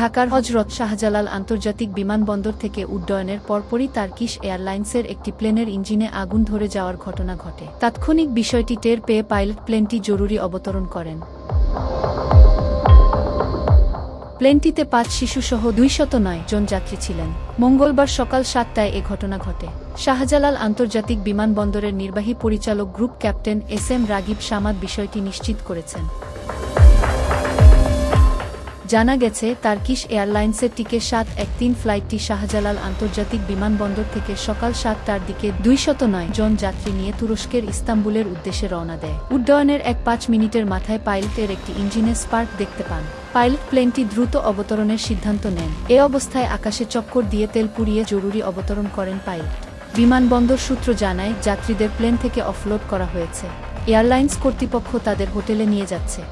ঢাকার হজরত শাহজালাল আন্তর্জাতিক বিমানবন্দর থেকে উড্ডয়নের পরপরই তার্কিশ এয়ারলাইন্সের একটি প্লেনের ইঞ্জিনে আগুন ধরে যাওয়ার ঘটনা ঘটে। তাৎক্ষণিক বিষয়টি টের পেয়ে পাইলট প্লেনটি জরুরি অবতরণ করেন। প্লেনটিতে পাঁচ শিশুসহ দুইশত নয় জন যাত্রী ছিলেন। মঙ্গলবার সকাল সাতটায় এ ঘটনা ঘটে। শাহজালাল আন্তর্জাতিক বিমানবন্দরের নির্বাহী পরিচালক group captain S M Ragib Samad বিষয়টি নিশ্চিত করেছেন। জানা গেছে তার্কিশ এয়ারলাইন্সের টিকে সাত এক তিন ফ্লাইটটি শাহজালাল আন্তর্জাতিক বিমানবন্দর থেকে সকাল সাতটার দিকে দুইশত নয় জন যাত্রী নিয়ে তুরস্কের ইস্তাম্বুলের উদ্দেশ্যে রওনা দেয়। উড্ডয়নের এক পাঁচ মিনিটের মাথায় পাইলটের একটি ইঞ্জিনে স্পার্ক দেখতে পান। পাইলট প্লেনটি দ্রুত অবতরণের সিদ্ধান্ত নেন। এ অবস্থায় আকাশে চক্কর দিয়ে তেল পুড়িয়ে জরুরি অবতরণ করেন পাইলট। বিমানবন্দর সূত্র জানায়, যাত্রীদের প্লেন থেকে অফলোড করা হয়েছে। এয়ারলাইন্স কর্তৃপক্ষ তাদের হোটেলে নিয়ে যাচ্ছে।